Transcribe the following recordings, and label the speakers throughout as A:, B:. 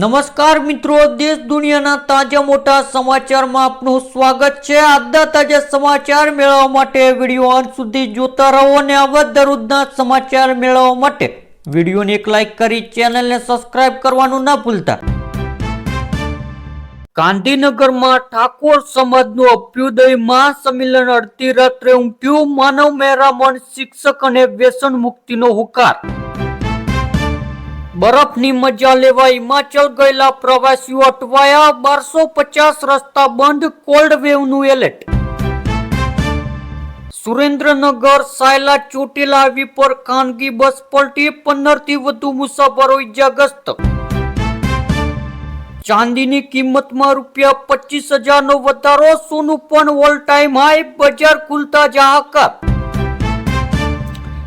A: નમસ્કાર મિત્રો, દેશ દુનિયાના તાજા મોટા સમાચારમાં આપનું સ્વાગત છે. આજના તાજા સમાચાર મેળવવા માટે વીડિયો અંત સુધી જોતા રહો અને આવા દરરોજના સમાચાર મેળવવા માટે વિડીયોને એક લાઇક કરી ચેનલને સબસ્ક્રાઇબ કરવાનું ના ભૂલતા. ગાંધીનગરમાં ઠાકોર સમાજનું અભ્યુદય મહાસંમેલન અડધી રાત્રે ઉમટ્યું માનવ મેરામણ શિક્ષક અને વ્યસન મુક્તિનો હુકાર. બરફની મજા લેવા હિમાચલ ગયેલા પ્રવાસીઓ અટવાયા બારસો પચાસ રસ્તા બંધ, કોલ્ડ વેવનું એલર્ટ. સુરેન્દ્રનગર, સાયલા, ચોટીલા હાઈવે પર ખાનગી બસ પલટી પંદરથી વધુ મુસાફરો ઇજાગ્રસ્ત. ચાંદીની કિંમતમાં રૂપિયા પચીસ હજારનો વધારો, સોનું પણ ઓલ ટાઈમ હાઈ, બજાર ખુલતા જ હાહાકાર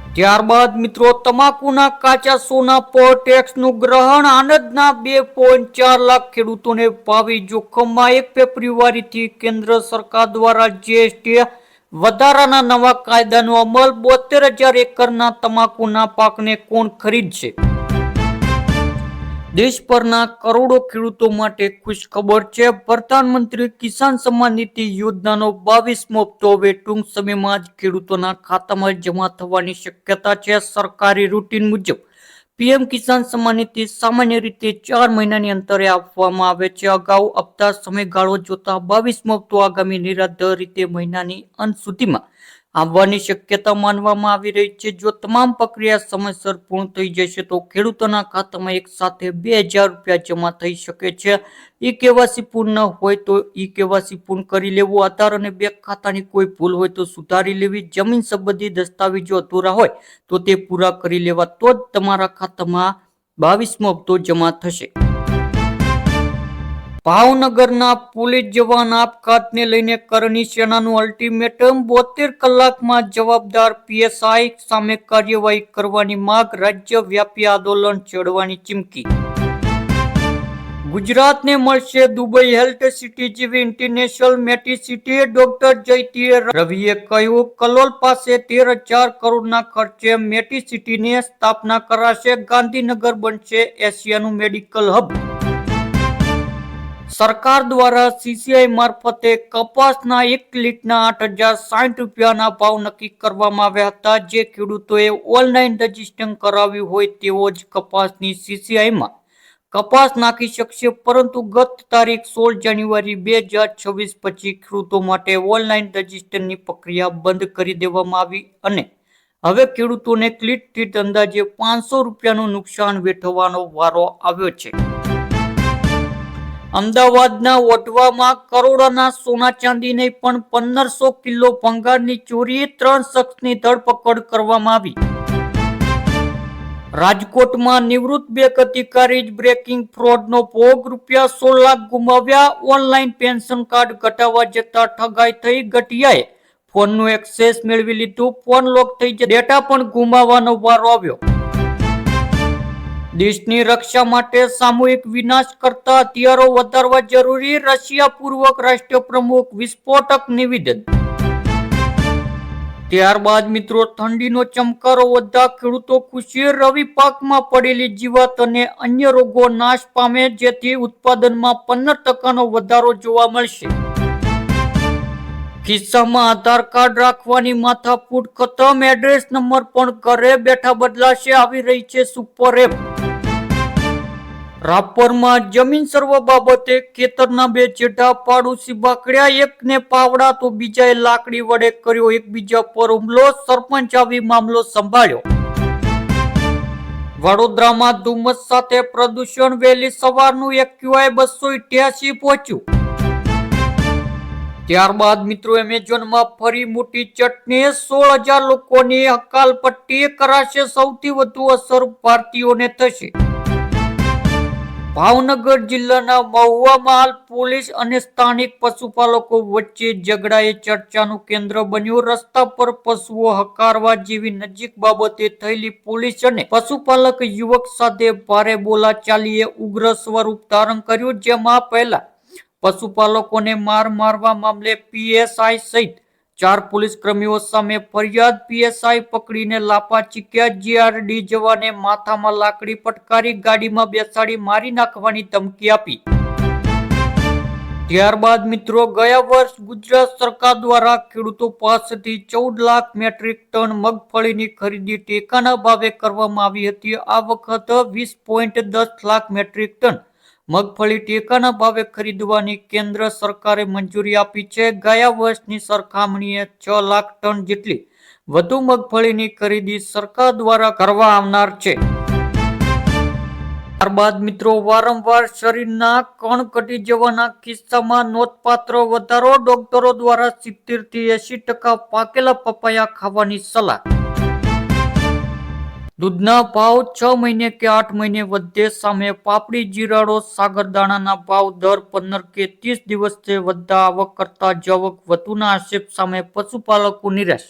A: ત્યારબાદ મિત્રો, તમાકુના કાચા સોના પર ટેક્સનું ગ્રહણ આનંદના બે પોઈન્ટ ચાર લાખ ખેડૂતોને ભાવિ જોખમમાં એક ફેબ્રુઆરીથી કેન્દ્ર સરકાર દ્વારા જીએસટી વધારાના નવા કાયદાનો અમલ બોતેર હજાર એકરના તમાકુના પાકને કોણ ખરીદશે? દેશભરના કરોડો ખેડૂતો માટે ખુશખબર છે. પ્રધાનમંત્રી કિસાન સન્માન નિધિ યોજનાનો બાવીસમો હપ્તો હવે ટૂંક સમયમાં જ ખેડૂતોના ખાતામાં જમા થવાની શક્યતા છે. સરકારી રૂટીન મુજબ પીએમ કિસાન સન્માન નિધિ સામાન્ય રીતે ચાર મહિનાની અંતરે આપવામાં આવે છે. અગાઉ આપતા સમયગાળો જોતા બાવીસમો હપ્તો આગામી નિરાધાર રીતે મહિનાની અંત સુધીમાં આવવાની શક્યતા માનવામાં આવી રહી છે. જો તમામ પ્રક્રિયા સમયસર પૂર્ણ થઈ જશે, તો ખેડૂતોના ખાતામાં એક સાથે બે હજાર રૂપિયા જમા થઈ શકે છે. ઈ કેવાસી પૂર્ણ ન હોય તો ઈ કેવાસી પૂર્ણ કરી લેવું. આધાર અને બેંક ખાતાની કોઈ ભૂલ હોય તો સુધારી લેવી. જમીન સંબંધી દસ્તાવેજો અધૂરા હોય તો તે પૂરા કરી લેવા. તો જ તમારા ખાતામાં બાવીસમો હપ્તો જમા થશે. ભાવનગરના પોલીસ જવાન આપઘાતને લઈને કરણી સેનાનું અલ્ટિમેટમ બોતેર કલાકમાં જવાબદાર પીએસઆઈ સામે કાર્યવાહી કરવાની માંગ રાજ્યવ્યાપી આંદોલન છેડવાની ચીમકી. ગુજરાતને મળશે દુબઈ હેલ્થ સિટી જેવી ઇન્ટરનેશનલ મેટી સિટી ડોક્ટર જયતીએ રવિએ કહ્યું, કલોલ પાસે તેર હજાર કરોડના ખર્ચે મેટી સિટીની સ્થાપના કરાશે, ગાંધીનગર બનશે એશિયાનું મેડિકલ હબ સરકાર દ્વારા સીસીઆઈ મારફતે કપાસના એક ક્લિકના આઠ હજાર સાઠ રૂપિયાના ભાવ નક્કી કરવામાં આવ્યા હતા. જે ખેડૂતોએ ઓનલાઈન રજીસ્ટ્રેશન કરાવ્યું હોય તેવો જ કપાસની સીસીઆઈમાં કપાસ નાખી શકશે. પરંતુ ગત તારીખ સોળ જાન્યુઆરી બે હજાર છવ્વીસ પછી ખેડૂતો માટે ઓનલાઈન રજીસ્ટ્રેશનની પ્રક્રિયા બંધ કરી દેવામાં આવી અને હવે ખેડૂતોને ક્લિક ઠીટ અંદાજે પાંચસો રૂપિયાનું નુકસાન વેઠવાનો વારો આવ્યો છે. અમદાવાદના વટવામાં કરોડોના સોના ચાંદી નહીં પણ પંદરસો કિલો ભંગારની ચોરીએ ત્રણ શખ્સની ધરપકડ કરવામાં આવી. રાજકોટમાં નિવૃત્ત બેંક અધિકારી જ બ્રેકિંગ ફ્રોડનો ભોગ રૂપિયા સોળ લાખ ગુમાવ્યા. ઓનલાઈન પેન્શન કાર્ડ ઘટાવા જતા ઠગાઈ થઈ ઘટિયાએ ફોનનું એક્સેસ મેળવી લીધું. ફોન લોક થઈ ડેટા પણ ગુમાવવાનો વારો આવ્યો. દેશની રક્ષા માટે સામૂહિક વિનાશ કરતા હથિયારો વધારવા જરૂરી રશિયા પૂર્વક રાષ્ટ્ર પ્રમુખ વિસ્ફોટક નિવેદન. ત્યારબાદ મિત્રો, ઠંડીનો ચમકારો વધતા ખેડૂતો ખુશી રવિ પાકમાં પડેલી જીવાત અને અન્ય રોગો નાશ પામે, જેથી ઉત્પાદનમાં પંદર ટકાનો વધારો જોવા મળશે. કિસ્સામાં આધાર કાર્ડ રાખવાની માથાકૂટ, ખતમ એડ્રેસ નંબર પણ ઘરે બેઠા બદલાશે, આવી રહી છે સુપર એપ. રાપરમાં જમીન સર્વ બાબતે ખેતરના બે ચેઢા પાડોશી બાકડ્યા એકને પાવડા તો બીજાએ લાકડી વડે કર્યો, એકબીજા પર હુમલો, સરપંચ આવી મામલો સંભાળ્યો. વડોદરામાં ધુમ્મસ સાથે પ્રદૂષણ વહેલી સવારનું ક્યુઆઈ બસો ઇઠ્યાસી પહોંચ્યું. ત્યારબાદ મિત્રો એમેઝોનમાં ફરી મોટી ચટણી, સોળ હજાર લોકોની હકાલપટ્ટી કરાશે, સૌથી વધુ અસર ભારતીયોને થશે. ભાવનગર જિલ્લાના મહુવામાલ પોલીસ અને સ્થાનિક પશુપાલકો વચ્ચે ઝઘડાએ ચર્ચાનું કેન્દ્ર બન્યું. રસ્તા પર પશુઓ હકારવા જેવી નજીક બાબતે થયેલી પોલીસ અને પશુપાલક યુવક સાથે ભારે બોલાચાલીએ ઉગ્ર સ્વરૂપ ધારણ કર્યું, જેમાં પહેલા પશુપાલકોને માર મારવા મામલે પીએસઆઈ સહિત ચાર પોલીસ કર્મીઓ સામે ફરિયાદ, પીએસઆઈ પકડીને લાપા ચીક્યા જીઆરડી જવાને માથામાં લાકડી પટકારી ગાડીમાં બેસાડી મારી નાખવાની ધમકી આપી. ત્યારબાદ મિત્રો, ગયા વર્ષ ગુજરાત સરકાર દ્વારા ખેડૂતો પાસેથી ચૌદ લાખ મેટ્રિક ટન મગફળીની ખરીદી ટેકાના ભાવે કરવામાં આવી હતી. આ વખત વીસ પોઈન્ટ દસ લાખ મેટ્રિક ટન મગફળી ટેકાના ભાવે ખરીદવાની કેન્દ્ર સરકારે મંજૂરી આપી છે. ગયા વર્ષની સરખામણીએ છ લાખ ટન જેટલી વધુ મગફળીની ખરીદી સરકાર દ્વારા કરવા આવનાર છે. ત્યારબાદ મિત્રો વારંવાર શરીરના કણ કટી જવાના કિસ્સામાં નોંધપાત્ર વધારો ડોક્ટરો દ્વારા સિત્તેરથી એસી ટકા પાકેલા પપૈયા ખાવાની સલાહ દૂધના ભાવ છ મહિને કે આઠ મહિને વધે. સામે પાપડી જીરાડો સાગરદાણાના ભાવ દર પંદર કે ત્રીસ દિવસે વધતા આવક કરતા જવક વધુના આક્ષેપ સામે પશુપાલકો નિરાશ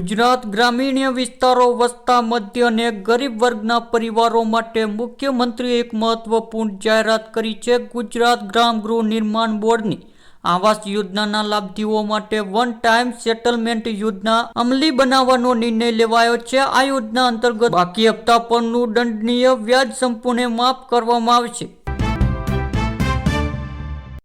A: ગુજરાત ગ્રામીણ વિસ્તારો વસતા મધ્ય અને ગરીબ વર્ગના પરિવારો માટે મુખ્યમંત્રીએ એક મહત્વપૂર્ણ જાહેરાત કરી છે. ગુજરાત ગ્રામ ગૃહ નિર્માણ બોર્ડની આવાસ યોજનાના લાભાર્થીઓ માટે વન ટાઈમ સેટલમેન્ટ યોજના અમલી બનાવવાનો નિર્ણય લેવાયો છે. આ યોજના અંતર્ગત બાકી હપ્તા પરનું દંડનીય વ્યાજ સંપૂર્ણ માફ કરવામાં આવશે.